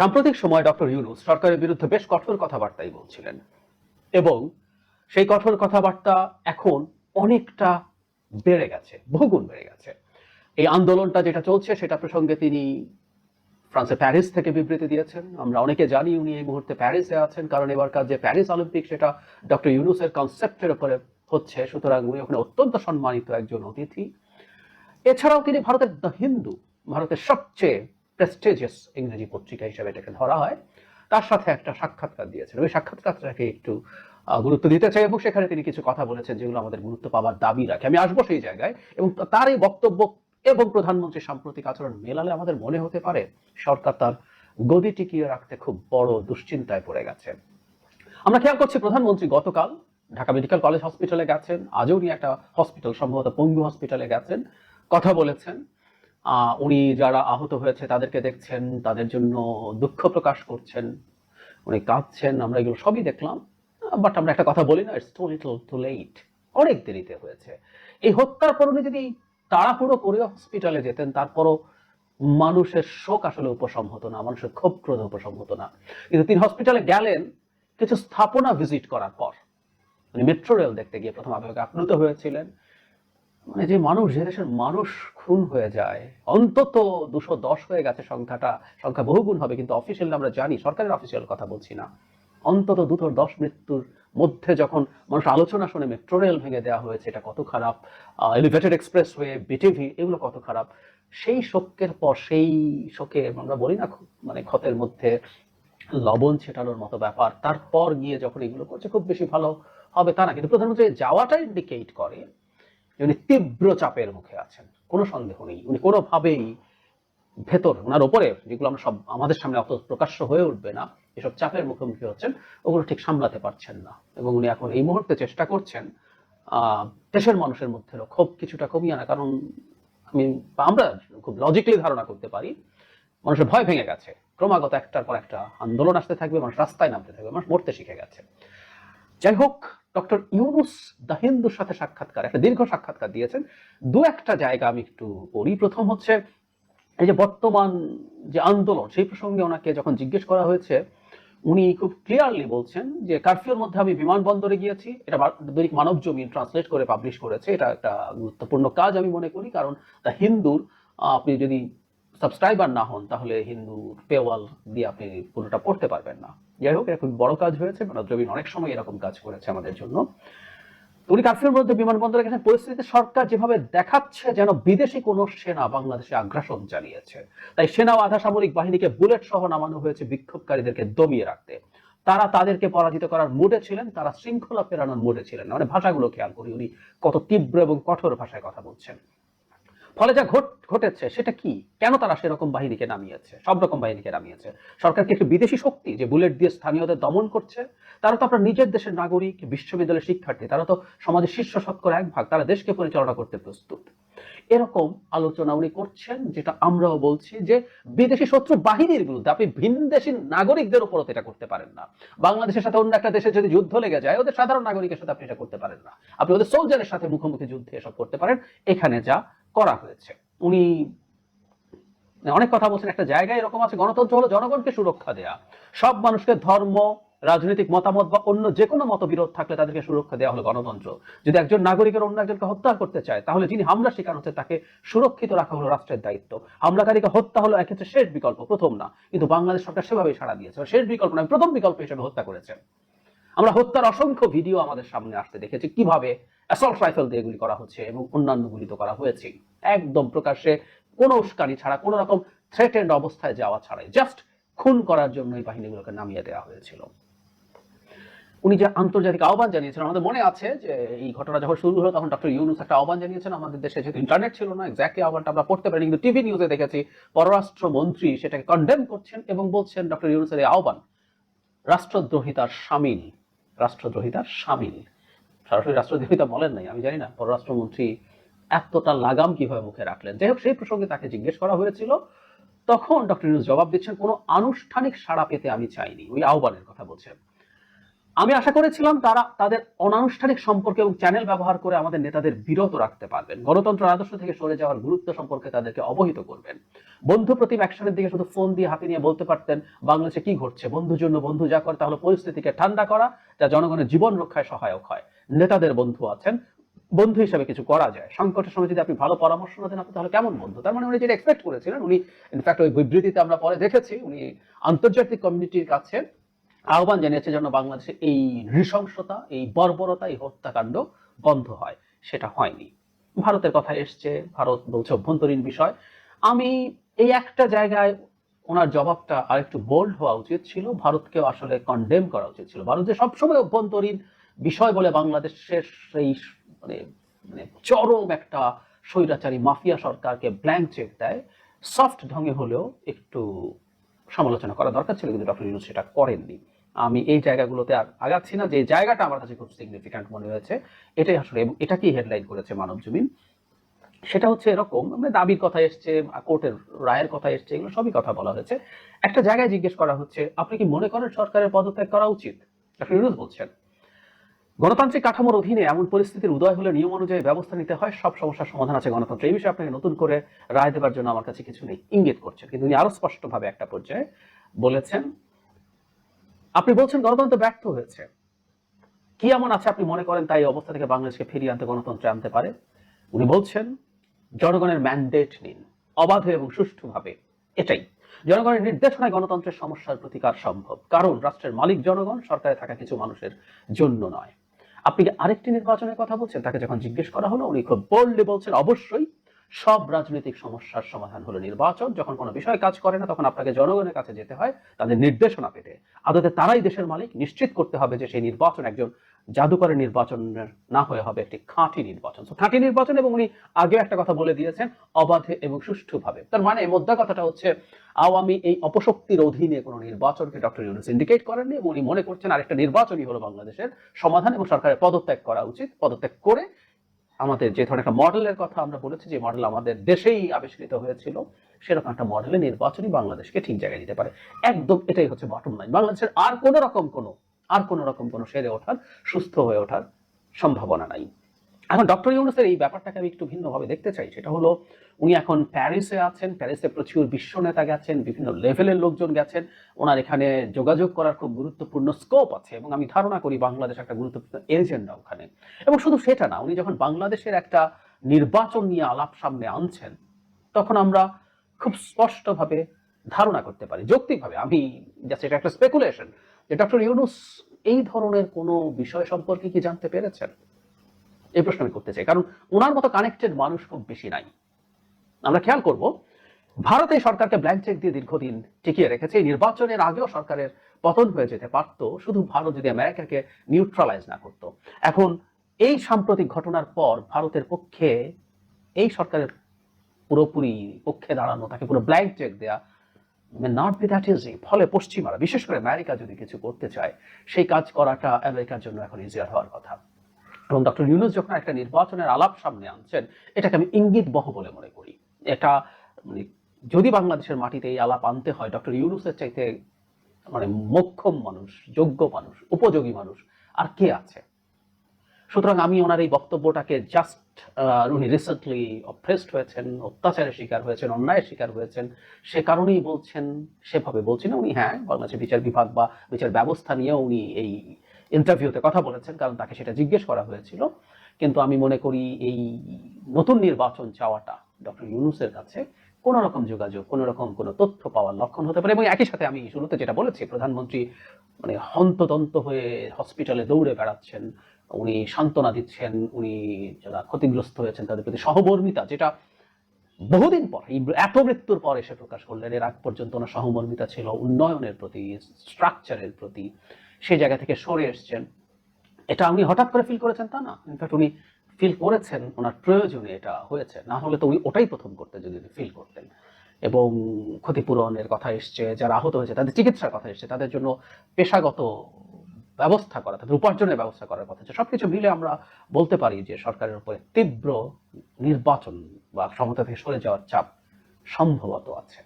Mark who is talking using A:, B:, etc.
A: সাম্প্রতিক সময় ডক্টর ইউনুস সরকারের বিরুদ্ধে বেশ কঠোর কথাবার্তাই বলছিলেন। এবং সেই কঠোর কথাবার্তা এখন অনেকটা বেড়ে গেছে, বহুগুণ বেড়ে গেছে। এই আন্দোলনটা যেটা চলছে সেটা প্রসঙ্গে তিনি ফ্রান্সের প্যারিস থেকে বিবৃতি দিয়েছেন। আমরা অনেকে জানি উনি এই মুহূর্তে প্যারিসে আছেন, কারণ এবারকার যে প্যারিস অলিম্পিক সেটা ডক্টর ইউনুসের কনসেপ্টের উপরে হচ্ছে। সুতরাং উনি ওখানে অত্যন্ত সম্মানিত একজন অতিথি। এছাড়াও তিনি ভারতের দ্য হিন্দু, ভারতের সবচেয়ে প্রেস্টিজিয়াস ইংরেজি পত্রিকা হিসেবে এটাকে ধরা হয়। তার সাথে একটা সাক্ষাৎকার দিয়েছেন। ওই সাক্ষাৎকারটাকে একটু গুরুত্ব দিতে চাই এবং সেখানে তিনি কিছু কথা বলেছেন যেগুলো আমাদের গুরুত্ব পাওয়ার দাবি রাখে। আমি আসব সেই জায়গায় এবং তার এই বক্তব্য এবং প্রধানমন্ত্রীর সাম্প্রতিক আচরণ মেলালে আমাদের মনে হতে পারে সরকার তার গদি টিকিয়ে রাখতে খুব বড় দুশ্চিন্তায় পড়ে গেছে। আমরা খেয়াল করছি প্রধানমন্ত্রী গতকাল ঢাকা মেডিকেল কলেজ হসপিটালে গেছেন। আজও উনি একটা হসপিটাল, সম্ভবত পঙ্গু হসপিটালে গেছেন। কথা বলেছেন। উনি যারা আহত হয়েছে তাদেরকে দেখছেন, তাদের জন্য দুঃখ প্রকাশ করছেন। উনি কাঁদছেন, আমরা এগুলো সবই দেখলাম। বাট আমরা একটা কথা বলি না it's too little too late অনেক দেরিতে হয়েছে। এই হত্যার পর উনি যদি তাড়াহুড়ো করে হসপিটালে যেতেন, তারপরও মানুষের শোক আসলে উপশম হতো না, মানুষের ক্ষোভ ক্রোধ উপশম হতো না। কিন্তু তিনি হসপিটালে গেলেন কিছু স্থাপনা ভিজিট করার পর। মানে মেট্রো রেল দেখতে গিয়ে প্রথম আবেগে আপ্লুত হয়েছিলেন। মানে যে মানুষ যে দেশের মানুষ খুন হয়ে যায়, অন্তত দুশো দশ হয়ে গেছে সংখ্যাটা, সংখ্যা বহুগুণ হবে, কিন্তু অফিসিয়াল আমরা জানি, সরকারের অফিসিয়াল কথা বলছি না। অন্তত দুটো দশ মৃত্যুর মধ্যে যখন মানুষ আলোচনা শুনে মেট্রো রেল ভেঙে দেওয়া হয়েছে, এটা কত খারাপ এলিভেটেড এক্সপ্রেসওয়ে বিটিভি এগুলো কত খারাপ, সেই শোকের পর, সেই শোকে আমরা বলি না মানে ক্ষতের মধ্যে লবণ ছেটানোর মতো ব্যাপার, তারপর গিয়ে যখন এগুলো করছে, খুব বেশি ভালো হবে তা না, কিন্তু প্রধানমন্ত্রী যাওয়াটা ইন্ডিকেট করে উনি তীব্র চাপের মুখে আছেন। কোনো সন্দেহ নেই। উনি কোনোভাবেই ভেতর, ওনার ওপরে, যেগুলো আমরা সব আমাদের সামনে অত প্রকাশ্য হয়ে উঠবে না, এসব চাপের মুখোমুখি হচ্ছেন, ওগুলো ঠিক সামলাতে পারছেন না। এবং উনি এখন এই মুহূর্তে চেষ্টা করছেন দেশের মানুষের মধ্যে ক্ষোভ কিছুটা কমিয়ে আনা কারণ আমি আমরা খুব লজিক্যালি ধারণা করতে পারি, মানুষের ভয় ভেঙে গেছে। ক্রমাগত একটার পর একটা আন্দোলন আসতে থাকবে, মানুষ রাস্তায় নামতে থাকবে, মানুষ মরতে শিখে গেছে। যাই হোক ডক্টর ইউনুস দ্য হিন্দুর সাথে সাক্ষাৎকার, একটা দীর্ঘ সাক্ষাৎকার দিয়েছেন। দু একটা জায়গা আমি একটু পড়ি। প্রথম হচ্ছে এই যে বর্তমান যে আন্দোলন, সেই প্রসঙ্গে ওনাকে যখন জিজ্ঞেস করা হয়েছে, উনি খুব ক্লিয়ারলি বলছেন যে কারফিউর মধ্যে আমি বিমানবন্দরে গিয়েছি। এটা দৈনিক মানব জমিন ট্রান্সলেট করে পাবলিশ করেছে। এটা একটা গুরুত্বপূর্ণ কাজ আমি মনে করি, কারণ দ্য হিন্দুর আপনি যদি সাবস্ক্রাইবার না হন, তাহলে হিন্দু পেওয়াল দিয়ে আপনি পুরোটা পড়তে পারবেন না। যাই হোক, এটা খুব বড় কাজ হয়েছে। মানব জমিন অনেক সময় এরকম কাজ করেছে আমাদের জন্য। উনি কাশ্মীর মধ্যে বিমানবন্দরে গেছেন। পরিস্থিতিতে সরকার যেভাবে দেখাচ্ছে যেন বিদেশি কোনো সেনা বাংলাদেশে আগ্রাসন চালিয়েছে। তাই সেনা ও আধা সামরিক বাহিনীকে বুলেট সহ নামানো হয়েছে বিক্ষোভকারীদেরকে দমিয়ে রাখতে। তারা তাদেরকে পরাজিত করার মুডে ছিলেন, তারা শৃঙ্খলা ফেরানোর মুডে ছিলেন। মানে ভাষাগুলো খেয়াল করি উনি কত তীব্র এবং কঠোর ভাষায় কথা বলছেন। ফলে যা ঘট ঘটেছে, সেটা কি? কেন তারা সেরকম বাহিনীকে নামিয়েছে? সব রকম বাহিনীকে নামিয়েছে। সরকার কি একটি বিদেশি শক্তি যে বুলেট দিয়ে স্থানীয়দের দমন করছে? তারা তো আপনার নিজের দেশের নাগরিক, বিশ্ববিদ্যালয়ের শিক্ষার্থী, তারা তো সমাজের শীর্ষ শতকরা এক ভাগ, তারা দেশকে পরিচালনা করতে প্রস্তুত। এরকম আলোচনা উনি করছেন, যেটা আমরাও বলছি যে বিদেশি শত্রু বাহিনীর বিরুদ্ধে, আপনি ভিনদেশী নাগরিকদের উপরও এটা করতে পারেন না। বাংলাদেশের সাথে অন্য একটা দেশে যদি যুদ্ধ লেগে যায়, ওদের সাধারণ নাগরিকের সাথে আপনি এটা করতে পারেন না। আপনি ওদের সোলজারের সাথে মুখোমুখি যুদ্ধে এসব করতে পারেন। এখানে যা করা হয়েছে। উনি অনেক কথা বলছেন, একটা জায়গায় এরকম আছে, গণতন্ত্র হলো জনগণকে সুরক্ষা দেয়া। সব মানুষকে ধর্ম, রাজনৈতিক মতামত বা অন্য যে কোনো মতবিরোধ থাকলে তাদেরকে সুরক্ষা দেওয়া হলো গণতন্ত্র। যদি একজন নাগরিকের অন্য একজনকে হত্যা করতে চায়, তাহলে যিনি হামলা শিকার হচ্ছে তাকে সুরক্ষিত রাখা হলো রাষ্ট্রের দায়িত্ব। হামলাকারীকে হত্যা হলো এক্ষেত্রে শেষ বিকল্প, প্রথম না। কিন্তু বাংলাদেশ সরকার সেভাবেই সাড়া দিয়েছে শেষ বিকল্প নয়, প্রথম বিকল্প হিসেবে হত্যা করেছে। আমরা হত্যার অসংখ্য ভিডিও আমাদের সামনে আসতে দেখেছি। কীভাবে অ্যাসল্ট রাইফেল দিয়ে এগুলি করা হচ্ছে এবং অন্যান্য গুলি তো করা হয়েছে। একদম প্রকাশ্যে কোনো উস্কানি ছাড়া, কোনো রকম থ্রেটেন্ড অবস্থায় যাওয়া ছাড়াই জাস্ট খুন করার জন্য এই বাহিনীগুলোকে নামিয়ে দেওয়া হয়েছিল। উনি যে আন্তর্জাতিক আহ্বান জানিয়েছেন, আমাদের মনে আছে যে এই ঘটনা যখন শুরু হলো, তখন ডক্টর ইউনুস একটা আহ্বান জানিয়েছেন, আমাদের দেশে যেহেতু ইন্টারনেট ছিল না এক্স্যাক্টলি আহ্বানটা আমরা পড়তে পারি কিন্তু টিভি নিউজে দেখেছি, পররাষ্ট্রমন্ত্রী সেটাকে কন্ডেম করছেন এবং বলছেন ডক্টর ইউনুসের এই আহ্বান, রাষ্ট্রদ্রোহিতার সামিল রাষ্ট্রদ্রোহিতার সামিল। সরাসরি রাষ্ট্রদ্রোহিতা বলেন নাই, আমি জানি না, পররাষ্ট্রমন্ত্রী এতটা লাগাম কীভাবে মুখে রাখলেন? যাই হোক, সেই প্রসঙ্গে তাকে জিজ্ঞেস করা হয়েছিল। তখন ডক্টর ইউনুস জবাব দিচ্ছেন, কোনো আনুষ্ঠানিক সাড়া পেতে আমি চাইনি, ওই আহ্বানের কথা বলছেন। আমি আশা করেছিলাম তারা তাদের অনানুষ্ঠানিক সম্পর্ক এবং চ্যানেল ব্যবহার করে আমাদের নেতাদের বিরত রাখতে পারবেন। গণতন্ত্র আদর্শ থেকে সরে যাওয়ার গুরুত্ব সম্পর্কে তাদেরকে অবহিত করবেন। বন্ধু প্রতিম অ্যাকশনের দিকে শুধু ফোন দিয়ে হাতে নিয়ে বলতে পারতেন, বাংলাদেশে কি ঘটছে? বন্ধুর জন্য বন্ধু যা করে, তাহলে পরিস্থিতিকে ঠান্ডা করা, যা জনগণের জীবন রক্ষায় সহায়ক হয়। নেতাদের বন্ধু আছেন, বন্ধু হিসাবে কিছু করা যায়। সংকটের সময় যদি আপনি ভালো পরামর্শ না দেন, আপনি তাহলে কেমন বন্ধু? তার মানে উনি যেটা এক্সপেক্ট করেছিলেন, উনি ইনফ্যাক্ট ওই বিবৃতিতে আমরা পরে দেখেছি, উনি আন্তর্জাতিক কমিউনিটির কাছে আহ্বান জানিয়েছে যেন বাংলাদেশে এই নৃশংসতা, এই বর্বরতা, এই হত্যাকাণ্ড বন্ধ হয়। সেটা হয়নি। ভারতের কথা এসছে, ভারত বলছে অভ্যন্তরীণ বিষয়। আমি এই একটা জায়গায় ওনার জবাবটা আরেকটু বোল্ড হওয়া উচিত ছিল। ভারতকেও আসলে কন্ডেম করা উচিত ছিল। ভারত যে সবসময় অভ্যন্তরীণ বিষয় বলে বাংলাদেশের সেই মানে মানে চরম একটা স্বৈরাচারী মাফিয়া সরকারকে ব্ল্যাঙ্ক চেক দেয়। সফট ঢঙে হলেও একটু সমালোচনা করা দরকার ছিল কিন্তু ডক্টর ইউনুস সেটা করেননি। আমি এই জায়গাগুলোতে আর আগাচ্ছি না, যে জায়গাটা আমার কাছে খুব সিগনিফিক্যান্ট মনে হয়েছে, এটাই আসলে এবং এটাকেই হেডলাইন করেছে মানব জমিন? সেটা হচ্ছে এরকম মানে দাবির কথা এসছে, কোর্টের রায়ের কথা এসছে, এগুলো সবই কথা বলা হয়েছে। একটা জায়গায় জিজ্ঞেস করা হচ্ছে, আপনি কি মনে করেন সরকারের পদত্যাগ করা উচিত? ডক্টর ইউনুস বলছেন। গণতান্ত্রিক কাঠামোর অধীনে এমন পরিস্থিতির উদয় হলে নিয়ম অনুযায়ী ব্যবস্থা নিতে হয়, সব সমস্যার সমাধান আছে গণতন্ত্র। এই বিষয়ে আপনাকে নতুন করে রায় দেওয়ার জন্য আমার কাছে কিছু নেই, ইঙ্গিত করছেন। কিন্তু উনি আরও স্পষ্টভাবে একটা পর্যায়ে বলেছেন, আপনি বলছেন গণতন্ত্র ব্যর্থ হয়েছে। কি এমন আছে আপনি মনে করেন তাই অবস্থা থেকে বাংলাদেশকে ফিরিয়ে আনতে গণতন্ত্রে আনতে পারে? উনি বলছেন, জনগণের ম্যান্ডেট নিন, অবাধে এবং সুষ্ঠুভাবে। এটাই। জনগণের নির্দেশনায় গণতন্ত্রের সমস্যার প্রতিকার সম্ভব। কারণ রাষ্ট্রের মালিক জনগণ, সরকারে থাকা কিছু মানুষের জন্য নয়। আপনি আরেকটি নির্বাচনের কথা বলছেন, তাকে যখন জিজ্ঞেস করা হলো, উনি খুব বোল্ডলি বলছেন, অবশ্যই সব রাজনৈতিক সমস্যার সমাধান হলো নির্বাচন। যখন কোনো বিষয় কাজ করে না, তখন আপনাকে জনগণের কাছে যেতে হয়, তাদের নির্দেশনা পেতে। আদতে তারাই দেশের মালিক। নিশ্চিত করতে হবে যে সেই নির্বাচন একজন জাদুকরের নির্বাচনের না হয়ে হবে, একটি খাঁটি নির্বাচন। তো খাঁটি নির্বাচন এবং উনি আগে একটা কথা বলে দিয়েছেন, অবাধে এবং সুষ্ঠুভাবে। তার মানে মোদ্দা কথাটা হচ্ছে, আওয়ামী এই অপশক্তির অধীনে কোনো নির্বাচনকে ডক্টর ইউনুস ইন্ডিকেট করেননি এবং উনি মনে করছেন আরেকটা নির্বাচনই হলো বাংলাদেশের সমাধান এবং সরকারের পদত্যাগ করা উচিত, পদত্যাগ করে আমাদের যে ধরনের একটা মডেলের কথা আমরা বলেছি, যে মডেল আমাদের দেশেই আবিষ্কৃত হয়েছিল, সেরকম একটা মডেলে নির্বাচনই বাংলাদেশকে ঠিক জায়গায় দিতে পারে। একদম এটাই হচ্ছে বটম লাইন বাংলাদেশের আর কোনো রকম কোনো আর কোনো রকম কোনো সেরে ওঠার, সুস্থ হয়ে ওঠার সম্ভাবনা নাই। এখন ডক্টর ইউনুসের এই ব্যাপারটাকে আমি একটু ভিন্নভাবে দেখতে চাই। সেটা হলো, উনি এখন প্যারিসে আছেন, প্যারিসে প্রচুর বিশ্ব নেতা গেছেন, বিভিন্ন লেভেলের লোকজন গেছেন, ওনার এখানে যোগাযোগ করার খুব গুরুত্বপূর্ণ স্কোপ আছে এবং আমি ধারণা করি বাংলাদেশ একটা গুরুত্বপূর্ণ এজেন্ডা ওখানে। এবং শুধু সেটা না, উনি যখন বাংলাদেশের একটা নির্বাচন নিয়ে আলাপ সামনে আনছেন, তখন আমরা খুব স্পষ্টভাবে ধারণা করতে পারি। যৌক্তিকভাবে আমি জাস্ট এটা একটা স্পেকুলেশন যে ডক্টর ইউনুস এই ধরনের কোনো বিষয় সম্পর্কে কি জানতে পেরেছেন? এই প্রশ্ন আমি করতে চাই, কারণ ওনার মতো কানেক্টেড মানুষ খুব বেশি নাই। আমরা খেয়াল করব, ভারত সরকারকে ব্ল্যাঙ্ক চেক দিয়ে দীর্ঘদিন টিকিয়ে রেখেছে। এই নির্বাচনের আগেও সরকারের পতন হয়ে যেতে পারতো, শুধু ভারত যদি আমেরিকাকে নিউট্রালাইজ না করতো। এখন এই সাম্প্রতিক ঘটনার পর ভারতের পক্ষে এই সরকারের পুরোপুরি পক্ষে দাঁড়ানো, তাকে পুরো ব্ল্যাঙ্ক চেক দেয়া নট বি দ্যাট ইজি ফলে পশ্চিমারা, বিশেষ করে আমেরিকা যদি কিছু করতে চায়, সেই কাজ করাটা আমেরিকার জন্য এখন ইজিয়ার হওয়ার কথা। এবং ডক্টর ইউনুস যখন একটা নির্বাচনের আলাপ সামনে আনছেন, এটাকে আমি ইঙ্গিত বহ বলে মনে করি। এটা মানে যদি বাংলাদেশের মাটিতে এই আলাপ আনতে হয়, ডক্টর ইউনুসের চাইতে মানে মোক্ষম মানুষ, যোগ্য মানুষ, উপযোগী মানুষ, আর কে আছে? সুতরাং আমি ওনার এই বক্তব্যটাকে জাস্ট উনি রিসেন্টলি অপ্রেসড হয়েছেন, অত্যাচারের শিকার হয়েছেন, অন্যায়ের শিকার হয়েছেন, সে কারণেই বলছেন, সেভাবে বলছেন উনি হ্যাঁ বাংলাদেশের বিচার বিভাগ বা বিচার ব্যবস্থা নিয়ে উনি এই ইন্টারভিউতে কথা বলেছেন, কারণ তাকে সেটা জিজ্ঞেস করা হয়েছিল। কিন্তু আমি মনে করি এই নতুন নির্বাচন চাওয়াটা ডক্টর ইউনুসের কাছে কোন রকম যোগাযোগ, কোন রকম কোনো তথ্য পাওয়ার লক্ষণ হতে পারে। এবং একই সাথে আমি শুরুতে যেটা বলেছি, প্রধানমন্ত্রী মানে হন্তদন্ত হয়ে হসপিটালে দৌড়ে বেড়াচ্ছেন উনি সান্ত্বনা দিচ্ছেন, উনি যারা ক্ষতিগ্রস্ত হয়েছেন তাদের প্রতি সহমর্মিতা, যেটা বহুদিন পর এত মৃত্যুর পর এসে প্রকাশ করলেন, এর আগ পর্যন্ত ওনার সহমর্মিতা ছিল উন্নয়নের প্রতি স্ট্রাকচারের প্রতি সেই জায়গা থেকে সরে এসছেন। এটা উনি হঠাৎ করে ফিল করেছেন তা না? ইনফ্যাক্ট উনি ফিল করেছেন, ওনার প্রয়োজনে এটা হয়েছে। না হলে তো উনি ওটাই প্রথম করতে, যদি ফিল করতেন। এবং ক্ষতিপূরণের কথা এসছে, যারা আহত হয়েছে, তাদের চিকিৎসার কথা এসছে, তাদের জন্য পেশাগত ব্যবস্থা করা, তাদের উপার্জনের ব্যবস্থা করার কথা সব কিছু মিলে আমরা বলতে পারি যে সরকারের উপরে তীব্র নির্বাচন বা ক্ষমতা থেকে সরে যাওয়ার চাপ সম্ভবত আছে।